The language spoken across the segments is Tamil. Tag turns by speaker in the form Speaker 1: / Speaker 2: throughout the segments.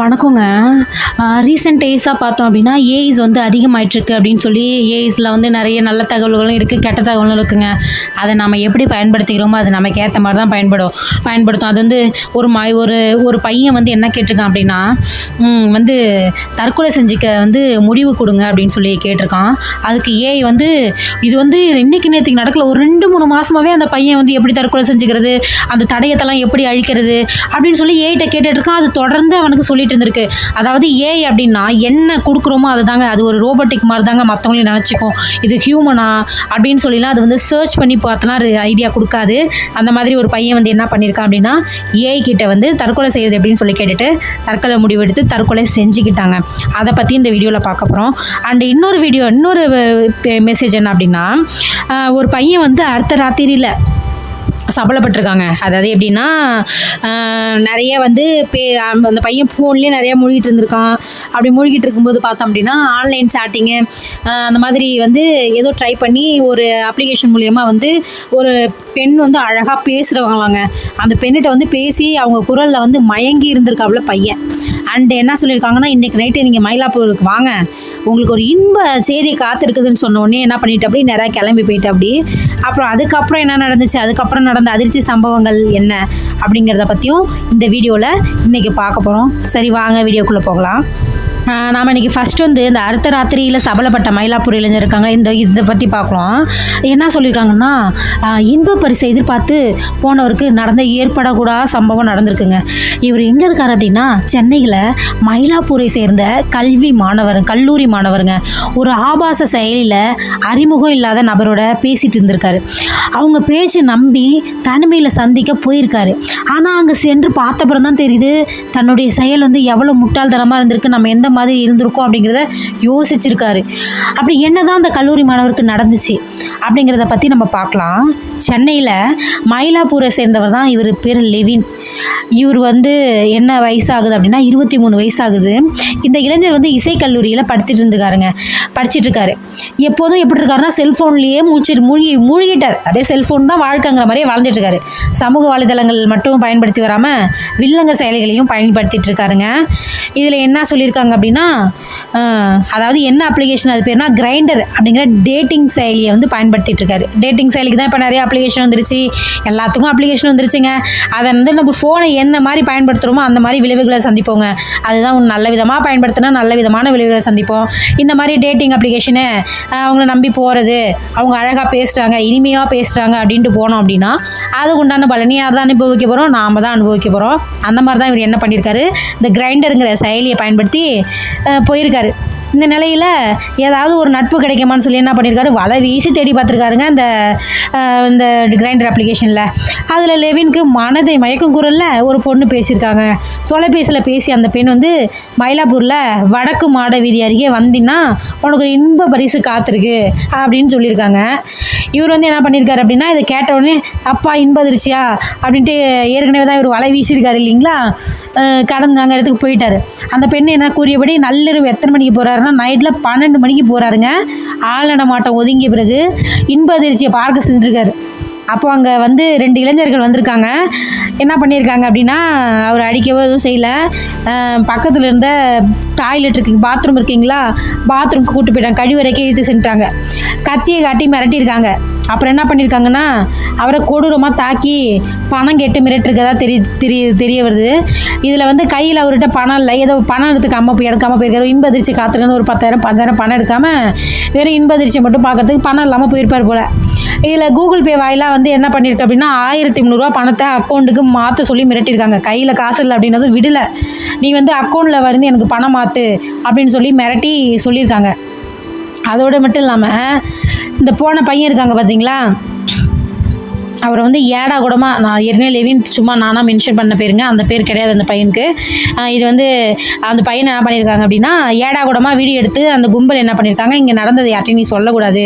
Speaker 1: வணக்கங்க. ரீசெண்ட் டேஸாக பார்த்தோம் அப்படின்னா ஏஐஸ் வந்து அதிகமாயிட்டிருக்கு அப்படின்னு சொல்லி ஏஐஸில் வந்து நிறைய நல்ல தகவல்களும் இருக்குது கெட்ட தகவலும் இருக்குங்க. அதை நம்ம எப்படி பயன்படுத்திக்கிறோமோ அது நமக்கு ஏற்ற மாதிரி தான் பயன்படும். பயன்படுத்தும். அது வந்து ஒரு மா ஒரு ஒரு பையன் வந்து என்ன கேட்டிருக்கான் அப்படின்னா வந்து தற்கொலை செஞ்சுக்க வந்து முடிவு கொடுங்க அப்படின்னு சொல்லி கேட்டிருக்கான். அதுக்கு ஏஐ வந்து இது வந்து இன்னைக்கு நேற்றுக்கு நடக்கல. ஒரு ரெண்டு மூணு மாதமாகவே அந்த பையன் வந்து எப்படி தற்கொலை செஞ்சுக்கிறது அந்த தடயத்தெல்லாம் எப்படி அழிக்கிறது அப்படின்னு சொல்லி ஏஐட்ட கேட்டுட்ருக்கான் அது தொடர்ந்து அவனுக்கு சொல்லிட்டு இருந்திருக்கு. அதாவது ஏஐ அப்படின்னா என்ன கொடுக்குறோமோ அதை தாங்க அது ஒரு ரோபோட்டிக் மாதிரி தாங்க மற்றவங்களையும் நினச்சிக்கும். இது ஹியூமனா அப்படின்னு சொல்லிலாம் அது வந்து சர்ச் பண்ணி பார்த்தனா ஐடியா கொடுக்காது. அந்த மாதிரி ஒரு பையன் வந்து என்ன பண்ணியிருக்கான் அப்படின்னா ஏஐ கிட்ட வந்து தற்கொலை செய்யுது அப்படின்னு சொல்லி கேட்டுட்டு தற்கொலை முடிவெடுத்து தற்கொலை செஞ்சுக்கிட்டாங்க. அதை பற்றி இந்த வீடியோவில் பார்க்க போகிறோம் அண்ட் இன்னொரு வீடியோ இன்னொரு மெசேஜ் என்ன அப்படின்னா ஒரு பையன் வந்து அடுத்த ராத்திரியில் சபலப்பட்டிருக்காங்க. அதாவது எப்படின்னா நிறைய வந்து பே அந்த அந்த பையன் ஃபோன்லேயே நிறைய மூழ்கிட்டு இருந்திருக்கான். அப்படி மூழ்கிட்டு இருக்கும்போது பார்த்தோம் அப்படின்னா ஆன்லைன் சாட்டிங்கு அந்த மாதிரி வந்து ஏதோ ட்ரை பண்ணி ஒரு அப்ளிகேஷன் மூலியமாக வந்து ஒரு பெண் வந்து அழகாக பேசுகிறவங்களாங்க அந்த பெண்ணிட்ட வந்து பேசி அவங்க குரலில் வந்து மயங்கி இருந்திருக்காப்புல பையன். அண்ட் என்ன சொல்லியிருக்காங்கன்னா இன்றைக்கி நைட்டு நீங்கள் மயிலாப்பூருக்கு வாங்க. உங்களுக்கு ஒரு இன்ப செய்தி காத்திருக்குதுன்னு சொன்ன உடனே என்ன பண்ணிட்டு அப்படி நிறையா கிளம்பி போயிட்டு அப்படி. அப்புறம் அதுக்கப்புறம் என்ன நடந்துச்சு? அதுக்கப்புறம் நடந்து அதிர்ச்சி சம்பவங்கள் என்ன அப்படிங்கிறத பற்றியும் இந்த வீடியோவில் இன்றைக்கி பார்க்க போகிறோம் சரி வாங்க வீடியோக்குள்ளே போகலாம். நாம இன்னைக்கு ஃபர்ஸ்ட் வந்து இந்த அடுத்த ராத்திரியில் சபலப்பட்ட மயிலாப்பூர் இளைஞர் இருக்காங்க. இந்த இதை பற்றி பார்க்கலாம். என்ன சொல்லியிருக்காங்கன்னா இன்ப பரிசை எதிர்பார்த்து போனவருக்கு நடந்த ஏற்படக்கூடாத சம்பவம் நடந்திருக்குங்க. இவர் எங்கே இருக்கார் அப்படின்னா சென்னையில் மயிலாப்பூரை சேர்ந்த கல்வி மாணவர் கல்லூரி மாணவருங்க. ஒரு ஆபாச செயலியில் அறிமுகம் இல்லாத நபரோட பேசிகிட்டு இருந்திருக்காரு. அவங்க பேச்சு நம்பி தனிமையில் சந்திக்க போயிருக்காரு. ஆனால் அங்கே சென்று பார்த்தப்புறம் தான் தெரியுது தன்னுடைய செயல் வந்து எவ்வளோ முட்டாள்தனமாக இருந்திருக்கு நம்ம எந்த மாதிரி இருந்திருக்கும் அப்படிங்கிறத யோசிச்சிருக்காரு. அப்படி என்னதான் அந்த கல்லூரி மாணவருக்கு நடந்துச்சு அப்படிங்கிறத பற்றி நம்ம பார்க்கலாம். சென்னையில் மயிலாப்பூரை சேர்ந்தவர் தான் இவர் பேர் லெவின். இவர் வந்து என்ன வயசாகுது அப்படின்னா இருபத்தி மூணு வயசாகுது. இந்த இளைஞர் வந்து இசைக்கல்லூரியில் படிச்சுட்டு இருந்துக்காருங்க படிச்சுட்டு இருக்காரு. எப்போதும் எப்படி இருக்காருன்னா செல்ஃபோன்லேயே மூச்சு மூழ்கி மூழ்கிட்டார். அப்படியே செல்ஃபோன் தான் வாழ்க்கைங்கிற மாதிரியே வாழ்ந்துட்டு இருக்காரு. சமூக வலைதளங்கள் மட்டும் பயன்படுத்தி வராமல் வில்லங்க செயலிகளையும் பயன்படுத்திட்டு இருக்காருங்க. இதில் என்ன சொல்லியிருக்காங்க அப்படின்னா அதாவது என்ன அப்ளிகேஷன் அது பேர்னா கிரைண்டர் அப்படிங்கிற டேட்டிங் செயலியை வந்து பயன்படுத்திட்டு இருக்காரு டேட்டிங் செயலிக்கு தான் இப்போ நிறைய அப்ளிகேஷன் வந்துருச்சு. எல்லாத்துக்கும் அப்ளிகேஷன் வந்துருச்சுங்க. அதை வந்து நம்ம ஃபோனை எந்த மாதிரி பயன்படுத்துகிறோமோ அந்த மாதிரி விளைவுகளை சந்திப்போங்க. அதுதான் நல்ல விதமாக பயன்படுத்தினா நல்ல விதமான விளைவுகளை சந்திப்போம். இந்த மாதிரி டேட்டிங் அப்ளிகேஷனு அவங்கள நம்பி போகிறது அவங்க அழகாக பேசுகிறாங்க இனிமையாக பேசுகிறாங்க அப்படின்ட்டு போனோம் அப்படின்னா அதுக்கு உண்டான பலனி யார் தான் அனுபவிக்க போகிறோம் நாம் தான் அனுபவிக்க போகிறோம் அந்த மாதிரி தான் இவர் என்ன பண்ணியிருக்காரு? இந்த கிரைண்டருங்கிற செயலியை பயன்படுத்தி போயிருக்காரு. இந்த நிலையில் ஏதாவது ஒரு நட்பு கிடைக்குமான்னு சொல்லி என்ன பண்ணியிருக்காரு வலை வீசி தேடி பார்த்துருக்காருங்க அந்த இந்த கிரைண்டர் அப்ளிகேஷனில் அதில் லெவினுக்கு மனதை மயக்கும் குரலில் ஒரு பொண்ணு பேசியிருக்காங்க. தொலைபேசியில் பேசி அந்த பெண் வந்து மயிலாப்பூரில் வடக்கு மாட வீதி அருகே வந்தீங்கன்னா உனக்கு ஒரு இன்ப பரிசு காத்திருக்கு அப்படின்னு சொல்லியிருக்காங்க. இவர் வந்து என்ன பண்ணியிருக்காரு அப்படின்னா இதை கேட்ட உடனே அப்பா இன்பதிர்ச்சியா அப்படின்ட்டு ஏற்கனவே தான் இவர் வலை வீசியிருக்காரு இல்லைங்களா? கடந்து அங்கே இடத்துக்கு போயிட்டார். அந்த பெண் என்ன கூறியபடி நள்ளிரவு எத்தனை மணிக்கு போகிறாருன்னா நைட்டில் பன்னெண்டு மணிக்கு போகிறாருங்க ஆள் நடமாட்டம் ஒதுங்கிய பிறகு இன்ப அதிர்ச்சியை பார்க்க சென்றிருக்காரு. அப்போ அங்கே வந்து ரெண்டு இளைஞர்கள் வந்திருக்காங்க. என்ன பண்ணியிருக்காங்க அப்படின்னா அவர் அடிக்கவோ எதுவும் செய்யலை. பக்கத்தில் இருந்த டாய்லெட் இருக்கு பாத்ரூம் இருக்கீங்களா? பாத்ரூம்க்கு கூட்டு போயிட்டாங்க. கழிவறைக்கே இழுத்து சென்றாங்க கத்தியை காட்டி மிரட்டியிருக்காங்க. அப்புறம் என்ன பண்ணியிருக்காங்கன்னா அவரை கொடூரமாக தாக்கி பணம் கேட்டு மிரட்டிருக்கதா தெரிய தெரிய தெரிய வருது. இதில் வந்து கையில் அவர்கிட்ட பணம் இல்லை. ஏதோ பணம் எடுத்துக்காம போய் எடுக்காமல் போயிருக்காரு. இன்பதிர்ச்சி காத்துலன்னு ஒரு பத்தாயிரம் பஞ்சாயிரம் பணம் எடுக்காமல் வெறும் இன்பதிர்ச்சி மட்டும் பார்க்கறதுக்கு பணம் இல்லாமல் போயிருப்பார் போல். இதில் கூகுள் பே வாயிலாக வந்து என்ன பண்ணியிருக்கு அப்படின்னா ஆயிரத்தி முந்நூறுரூவா பணத்தை அக்கௌண்ட்டுக்கு மாற்ற சொல்லி மிரட்டியிருக்காங்க. கையில் காசு இல்லை அப்படின்னதும் விடலை. நீ வந்து அக்கௌண்ட்டில் வந்து எனக்கு பணம் மாற்று அப்படின்னு சொல்லி மிரட்டி சொல்லியிருக்காங்க. அதோடு மட்டும் இல்லாமல் இந்த போன பையன் இருக்காங்க பார்த்தீங்களா அவரை வந்து ஏடா கூடமாக நான் ஏற்கனவே லெவின் சும்மா நானாக மென்ஷன் பண்ண பேருங்க அந்த பேர் கிடையாது அந்த பையனுக்கு. இது வந்து அந்த பையனை என்ன பண்ணியிருக்காங்க அப்படின்னா ஏடா கூடமாக வீடியோ எடுத்து அந்த கும்பல் என்ன பண்ணியிருக்காங்க இங்கே நடந்தது யார்ட்டையும் நீ சொல்லக்கூடாது.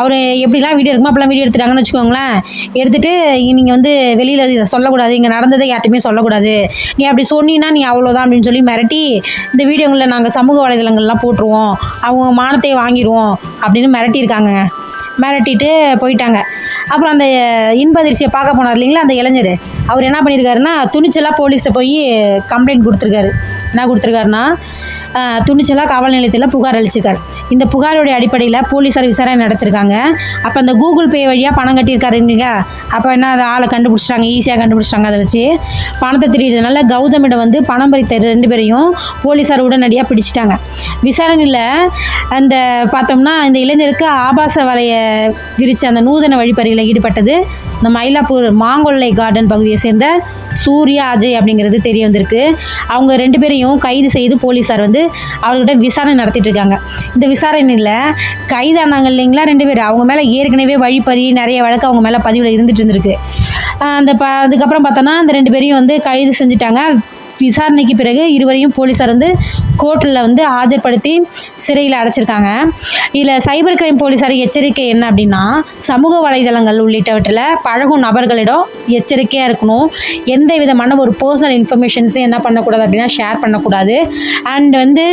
Speaker 1: அவர் எப்படிலாம் வீடியோ இருக்குமோ அப்போலாம் வீடியோ எடுத்துட்டாங்கன்னு வச்சுக்கோங்களேன். எடுத்துட்டு நீங்கள் வந்து வெளியில் இதை சொல்லக்கூடாது இங்கே நடந்ததை யார்ட்டையுமே சொல்லக்கூடாது. நீ அப்படி சொன்னீங்கன்னா நீ அவ்வளோதான் அப்படின்னு சொல்லி மிரட்டி இந்த வீடியோங்களில் நாங்கள் சமூக வலைதளங்கள்லாம் போட்டுருவோம் அவங்க மானத்தை வாங்கிடுவோம் அப்படின்னு மிரட்டியிருக்காங்க. மிரட்டிட்டு போயிட்டாங்க. அப்புறம் அந்த இன்பதிர்ச்சியை பார்க்க போனார் இல்லைங்களா அந்த இளைஞர். அவர் என்ன பண்ணியிருக்காருன்னா துணிச்சலாக போலீஸ்கிட்ட போய் கம்ப்ளைண்ட் கொடுத்துருக்காரு. என்ன கொடுத்துருக்காருன்னா துணிச்சலாக காவல் நிலையத்தில் புகார் அளிச்சிருக்கார். இந்த புகாருடைய அடிப்படையில் போலீஸார் விசாரணை நடத்திருக்காங்க. அப்போ அந்த கூகுள் பே வழியாக பணம் கட்டியிருக்காருங்க அப்போ என்ன அதை ஆளை கண்டுபிடிச்சிட்டாங்க ஈஸியாக கண்டுபிடிச்சிட்டாங்க அதை வச்சு. பணத்தை திருடினால கௌதமிடம் வந்து பணம் பறித்த ரெண்டு பேரையும் போலீஸார் உடனடியாக பிடிச்சிட்டாங்க. விசாரணையில் அந்த பார்த்தோம்னா இந்த இளைஞருக்கு ஆபாச வலைய விரித்த அந்த நூதன வழிப்பறையில் ஈடுபட்டது. இந்த மயிலாப்பூர் மாங்கொல்லை கார்டன் பகுதியை சேர்ந்த சூர்யா அஜய் அப்படிங்கிறது தெரிய வந்திருக்கு. அவங்க ரெண்டு பேரையும் கைது செய்து போலீஸார் வந்து அவர்கிட்ட விசாரணை நடத்திட்டு இருக்காங்க இந்த விசாரணையில் கைதானாங்க இல்லைங்களா ரெண்டு பேர்? அவங்க மேலே ஏற்கனவே வழிப்பறி நிறைய வழக்கு அவங்க மேலே பதிவில் இருந்துட்டு இருந்திருக்கு அந்த ப அதுக்கப்புறம் பார்த்தோன்னா அந்த ரெண்டு பேரையும் வந்து கைது செஞ்சுட்டாங்க. விசாரணைக்கு பிறகு இருவரையும் போலீஸார் வந்து கோர்ட்டில் வந்து ஆஜர்படுத்தி சிறையில் அடைச்சிருக்காங்க. இதில் சைபர் கிரைம் போலீஸார் எச்சரிக்கை என்ன அப்படின்னா சமூக வலைதளங்கள் உள்ளிட்டவற்றில் பழகும் நபர்களிடம் எச்சரிக்கையாக இருக்கணும். எந்த விதமான ஒரு பர்சனல் இன்ஃபர்மேஷன்ஸும் என்ன பண்ணக்கூடாது அப்படின்னா ஷேர் பண்ணக்கூடாது. அண்ட் வந்து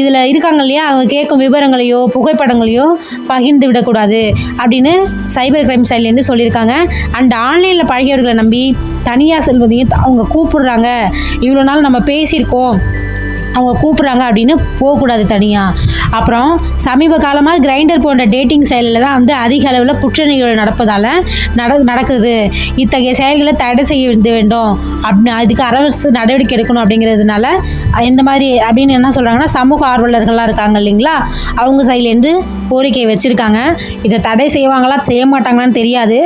Speaker 1: இதில் இருக்காங்க இல்லையா அவங்க கேட்கும் விவரங்களையோ புகைப்படங்களையோ பகிர்ந்து விடக்கூடாது அப்படின்னு சைபர் கிரைம் சைட்லேருந்து சொல்லியிருக்காங்க. அண்ட் ஆன்லைனில் பழகியவர்களை நம்பி தனியாக செல்வதையும் அவங்க கூப்பிடுறாங்க. இவ்வளோ நாள் நம்ம பேசியிருக்கோம். அவங்க கூப்பிட்றாங்க அப்படின்னு போகக்கூடாது தனியாக அப்புறம் சமீப காலமாக கிரைண்டர் போன்ற டேட்டிங் செயலில் தான் வந்து அதிக அளவில் குற்ற நிகழ்வு நடப்பதால் நட நடக்குது. இத்தகைய செயல்களை தடை செய்ய வந்து வேண்டும். அப்படின்னு அதுக்கு அரசு நடவடிக்கை எடுக்கணும் அப்படிங்கிறதுனால இந்த மாதிரி அப்படின்னு என்ன சொல்கிறாங்கன்னா சமூக ஆர்வலர்கள்லாம் இருக்காங்க இல்லைங்களா? அவங்க சைட்லேருந்து கோரிக்கை வச்சுருக்காங்க. இதை தடை செய்வாங்களா செய்ய மாட்டாங்களான்னு தெரியாது.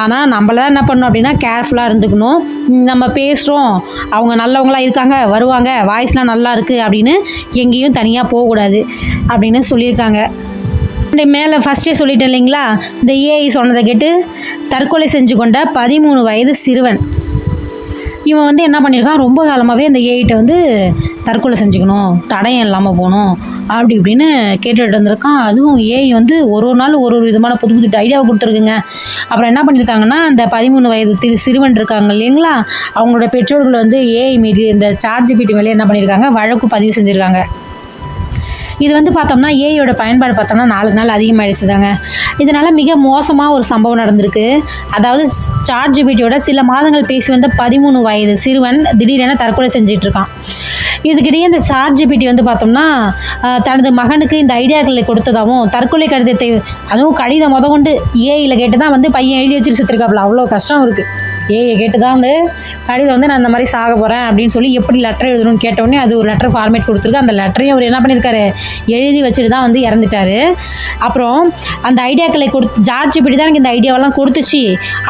Speaker 1: ஆனால் நம்மள தான் என்ன பண்ணணும் அப்படின்னா கேர்ஃபுல்லாக இருந்துக்கணும். நம்ம பேசுகிறோம் அவங்க நல்லவங்களா இருக்காங்க வருவாங்க. வாய்ஸ்லாம் நல்லா இருக்குது அப்படின்னு எங்கேயும் தனியாக போகக்கூடாது அப்படின்னு சொல்லியிருக்காங்க. இந்த மேலே ஃபஸ்ட்டே சொல்லிட்டேன் இல்லைங்களா? இந்த ஏஐ சொன்னதை கேட்டு தற்கொலை செஞ்சு கொண்ட பதிமூணு வயது சிறுவன். இவன் வந்து என்ன பண்ணியிருக்கான்? ரொம்ப காலமாகவே அந்த ஏஐட்ட வந்து தற்கொலை செஞ்சுக்கணும் தடயம் இல்லாமல் போகணும் அப்படி இப்படின்னு கேட்டுகிட்டு இருந்திருக்கான். அதுவும் ஏஐ வந்து ஒரு ஒரு நாள் ஒரு ஒரு விதமான புது புது ஐடியாவை கொடுத்துருக்குங்க. அப்புறம் என்ன பண்ணியிருக்காங்கன்னா அந்த பதிமூணு வயது திரு சிறுவன் இருக்காங்க இல்லைங்களா? அவங்களோட பெற்றோர்கள் வந்து ஏஐ மீது இந்த சார்ஜ் பீட்டி மேலே என்ன பண்ணியிருக்காங்க? வழக்கு பதிவு செஞ்சுருக்காங்க. இது வந்து பார்த்தோம்னா ஏஐயோட பயன்பாடு பார்த்தோம்னா நாளுக்கு நாள் அதிகமாகிடுச்சு தாங்க இதனால் மிக மோசமாக ஒரு சம்பவம் நடந்திருக்கு. அதாவது சார்ஜ் ஜிபிடியோட சில மாதங்கள் பேசி வந்த பதிமூணு வயது சிறுவன் திடீரென தற்கொலை செஞ்சிட்டு இருக்கான் இதுக்கிடையே இந்த சார்ஜ் ஜிபிடி வந்து பார்த்தோம்னா தனது மகனுக்கு இந்த ஐடியாக்களை கொடுத்ததாகவும் தற்கொலை கடிதத்தை அதுவும் கடிதம் முத கொண்டு ஏஐயில் கேட்டு தான் வந்து பையன் எழுதி வச்சுட்டு செத்துருக்காப்புல. அவ்வளோ கஷ்டம் இருக்குது ஏஐ கேட்டு தான் வந்து கடிதம் வந்து நான் இந்த மாதிரி சாக போகிறேன் அப்படின்னு சொல்லி எப்படி லெட்டர் எழுதணும்னு கேட்டோடனே அது ஒரு லெட்டர் ஃபார்மேட் கொடுத்துருக்கு. அந்த லெட்டரையும் அவர் என்ன பண்ணியிருக்காரு? எழுதி வச்சுட்டு தான் வந்து இறந்துட்டாரு. அப்புறம் அந்த ஐடியாக்களை கொடுத்து ஜார்ஜ் இப்படி தான் எனக்கு இந்த ஐடியாவெல்லாம் கொடுத்துச்சு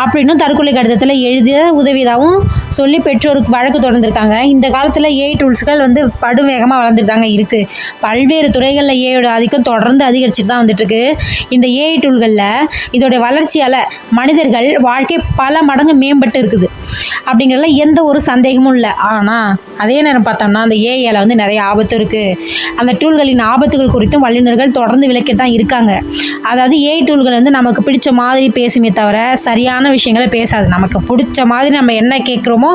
Speaker 1: அப்படின்னும் தற்கொலை கடிதத்தில் எழுதிய உதவியதாகவும் சொல்லி பெற்றோருக்கு வழக்கு தொடர்ந்துருக்காங்க. இந்த காலத்தில் ஏஐ டூல்ஸ்கள் வந்து படும் வேகமாக இருக்குது பல்வேறு துறைகளில் ஏஐயோட ஆதிக்கம் தொடர்ந்து அதிகரிச்சுட்டு தான் வந்துட்டுருக்கு. இந்த ஏஐ டூல்களில் இதோடைய வளர்ச்சியால் மனிதர்கள் வாழ்க்கை பல மடங்கு மேம்பட்டு இருக்குது. அப்படிங்கிறதுல எந்த ஒரு சந்தேகமும் இல்லை. ஆனால் அதே நேரம் பார்த்தோம்னா அந்த ஏஐயில் வந்து நிறைய ஆபத்து இருக்குது அந்த டூல்களின் ஆபத்துகள் குறித்தும் வல்லுநர்கள் தொடர்ந்து விளக்கிட்டு தான் இருக்காங்க. அதாவது ஏஐ டூல்கள் வந்து நமக்கு பிடிச்ச மாதிரி பேசுமே தவிர சரியான விஷயங்களை பேசாது. நமக்கு பிடிச்ச மாதிரி நம்ம என்ன கேட்குறோமோ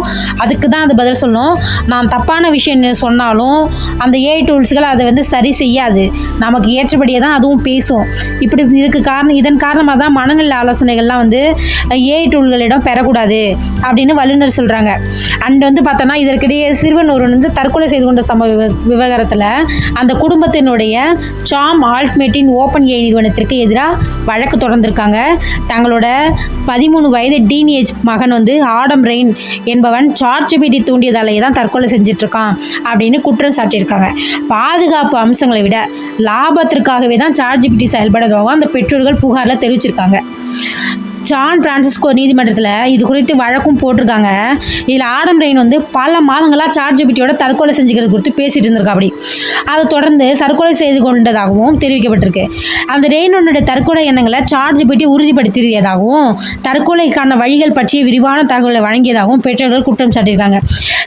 Speaker 1: அதுக்கு தான் அது பதில் சொல்லணும். நான் தப்பான விஷயம் சொன்னாலும் அந்த ஏஐ டூல்ஸ்கள் அதை வந்து சரி செய்யாது. நமக்கு ஏற்றபடியே தான் அதுவும் பேசும். இப்படி இதுக்கு காரணம் இதன் காரணமாக தான் மனநல ஆலோசனைகள்லாம் வந்து ஏஐ டூல்களிடம் பெறக்கூடாது. அப்படின்னு வல்லுநர் சொல்கிறாங்க அண்ட் வந்து பார்த்தோன்னா இதற்கிடையே சிறுவன் ஒருவன் வந்து தற்கொலை செய்து கொண்ட சம்பவ விவ- விவகாரத்தில் அந்த குடும்பத்தினுடைய சாம் ஆல்ட்மேட்டின் ஓப்பன் ஏ நிறுவனத்திற்கு எதிராக வழக்கு தொடர்ந்திருக்காங்க. தங்களோட பதிமூணு வயது டீனேஜ் மகன் வந்து ஆடம் ரெயின் என்பவன் சார்ஜ் பீட்டி தூண்டியதாலேயே தான் தற்கொலை செஞ்சிட்ருக்கான் அப்படின்னு குற்றம் சாட்டியிருக்காங்க. பாதுகாப்பு அம்சங்களை விட லாபத்திற்காகவே தான் சார்ஜ் பீட்டி செயல்படுவதாகவும் அந்த பெற்றோர்கள் புகாரில் தெரிவிச்சிருக்காங்க. ஜான் பிரான்சிஸ்கோ நீதிமன்றத்தில் இது குறித்து வழக்கும் போட்டிருக்காங்க. இதில் ஆடம் ரெயின் வந்து பல மாதங்களாக சார்ஜ் பிட்டியோட தற்கொலை செஞ்சுக்கிறது குறித்து பேசிட்டு இருந்திருக்கா அப்படி. அதை தொடர்ந்து தற்கொலை செய்து கொண்டதாகவும் தெரிவிக்கப்பட்டிருக்கு. அந்த ரெயினுடைய தற்கொலை எண்ணங்களை சார்ஜ் பிட்டி உறுதிப்படுத்தியதாகவும் தற்கொலைக்கான வழிகள் பற்றிய விரிவான தகவலை வழங்கியதாகவும் பெற்றோர்கள் குற்றம் சாட்டியிருக்காங்க.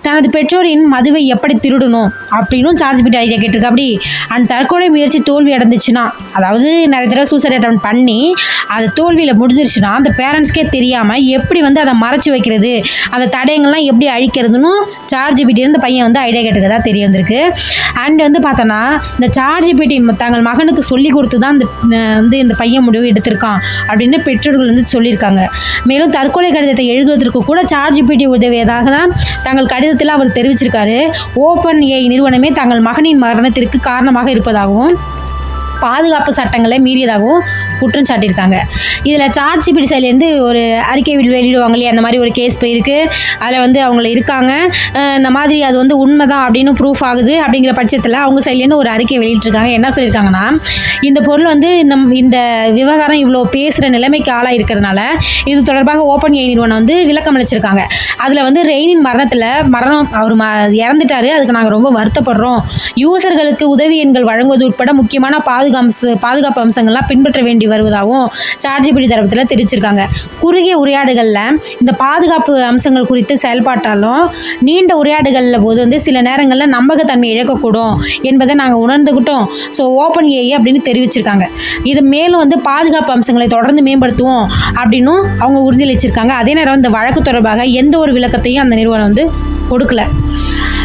Speaker 1: தனது பெற்றோரின் மதுவை எப்படி திருடணும் அப்படின்னும் சார்ஜ் பிட்டி ஐடியா கேட்டிருக்கா. அப்படி அந்த தற்கொலை முயற்சி தோல்வி அடைந்துச்சுன்னா அதாவது நிறைய தடவை சூசைட் அட்டம் பண்ணி அது தோல்வியில் முடிஞ்சிருச்சுன்னா அந்த பேரண்ட்ஸ்க்கே தெரியாமல் எப்படி வந்து அதை மறைச்சி வைக்கிறது அந்த தடயங்கள்லாம் எப்படி அழிக்கிறதுன்னு சார்ஜ் இருந்து பையன் வந்து ஐடியா கேட்டுக்கதா தெரிய வந்திருக்கு. அண்ட் வந்து பார்த்தோன்னா இந்த சார்ஜ் பிடி தங்கள் மகனுக்கு சொல்லி கொடுத்து தான் இந்த வந்து இந்த பையன் முடிவு எடுத்திருக்கான் அப்படின்னு பெற்றோர்கள் வந்து சொல்லியிருக்காங்க. மேலும் தற்கொலை கடிதத்தை எழுதுவதற்கு கூட சார்ஜ் பிடி உதவியதாக தான் தங்கள் கடிதத்தில் அவர் தெரிவிச்சிருக்காரு. ஓப்பன் ஏ நிறுவனமே தங்கள் மகனின் மரணத்திற்கு காரணமாக இருப்பதாகவும் பாதுகாப்பு சட்டங்களை மீறியதாகவும் குற்றம் சாட்டியிருக்காங்க. இதில் சார்ஜ் பிடி சைட்லேருந்து ஒரு அறிக்கை வெளியிடுவாங்க இல்லையா? அந்த மாதிரி ஒரு கேஸ் போயிருக்கு. அதில் வந்து அவங்கள இருக்காங்க. இந்த மாதிரி அது வந்து உண்மை தான் அப்படின்னு ப்ரூஃப் ஆகுது அப்படிங்கிற பட்சத்தில் அவங்க சைட்லேருந்து ஒரு அறிக்கை வெளியிட்டிருக்காங்க. என்ன சொல்லியிருக்காங்கன்னா இந்த பொருள் வந்து இந்த இந்த விவகாரம் இவ்வளோ பேசுகிற நிலைமைக்கு ஆளாக இருக்கிறதுனால இது தொடர்பாக ஓப்பன் ஏ நிறுவனம் வந்து விளக்கம் அளிச்சிருக்காங்க. அதில் வந்து ரெயினின் மரணத்தில் மரணம் அவர் ம இறந்துட்டாரு. அதுக்கு நாங்கள் ரொம்ப வருத்தப்படுறோம். யூசர்களுக்கு உதவி எண்கள் வழங்குவது உட்பட முக்கியமான பாதுகாப்பு பாதுகாப்பு அம்சங்கள்லாம் பின்பற்ற வேண்டி வருவதாகவும் சார்ஜிபிடி தரப்பில் தெரிவிச்சிருக்காங்க. குறுகிய உரையாடுகளில் இந்த பாதுகாப்பு அம்சங்கள் குறித்து செயல்பாட்டாலும் நீண்ட உரையாடுகளில் போது வந்து சில நேரங்களில் நம்பகத்தன்மை இழக்கக்கூடும் என்பதை நாங்கள் உணர்ந்துக்கிட்டோம் ஸோ ஓப்பன் ஏஐ அப்படின்னு தெரிவிச்சிருக்காங்க. இது மேலும் வந்து பாதுகாப்பு அம்சங்களை தொடர்ந்து மேம்படுத்துவோம் அப்படின்னும் அவங்க உறுதியளிச்சிருக்காங்க. அதே நேரம் இந்த வழக்கு தொடர்பாக எந்த ஒரு விளக்கத்தையும் அந்த நிறுவனம் வந்து கொடுக்கல.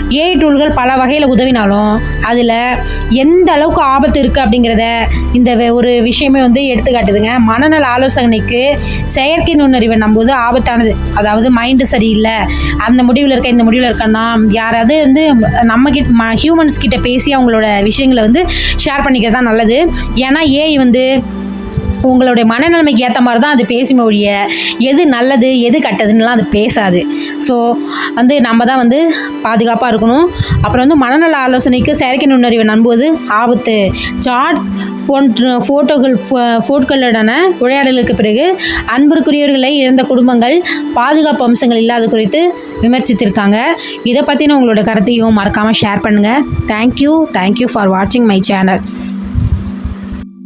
Speaker 1: ஏஐ டூல்கள் பல வகையில் உதவினாலும் அதில் எந்த அளவுக்கு ஆபத்து இருக்குது அப்படிங்கிறத இந்த வே- ஒரு விஷயமே வந்து எடுத்துக்காட்டுதுங்க. மனநல ஆலோசனைக்கு செயற்கை நுண்ணறிவை நம்புவது ஆபத்தானது. அதாவது மைண்டு சரியில்லை. அந்த முடிவில் இருக்க இந்த முடிவில் இருக்கன்னா யாராவது வந்து நம்ம கிட்ட ம ஹியூமன்ஸ் கிட்ட பேசி அவங்களோட விஷயங்களை வந்து ஷேர் பண்ணிக்கிறது தான் நல்லது. ஏன்னா ஏஐ வந்து உங்களுடைய மனநிலைமைக்கு ஏற்ற மாதிரி தான் அது பேசுமே ஒழிய எது நல்லது எது கெட்டதுன்னுலாம் அது பேசாது. ஸோ வந்து நம்ம தான் வந்து பாதுகாப்பாக இருக்கணும். அப்புறம் வந்து மனநல ஆலோசனைக்கு செயற்கை நுண்ணறிவை நம்புவது ஆபத்து. சாட் போன்ற ஃபோட்டோகள் ஃபோட்டோக்களுடன உரையாடலுக்கு பிறகு அன்புக்குரியவர்களை இழந்த குடும்பங்கள் பாதுகாப்பு அம்சங்கள் இல்லாத குறித்து விமர்சித்திருக்காங்க. இதை பற்றின உங்களோட கருத்தையும் மறக்காமல் ஷேர் பண்ணுங்கள் thank you thank you for வாட்சிங் மை சேனல்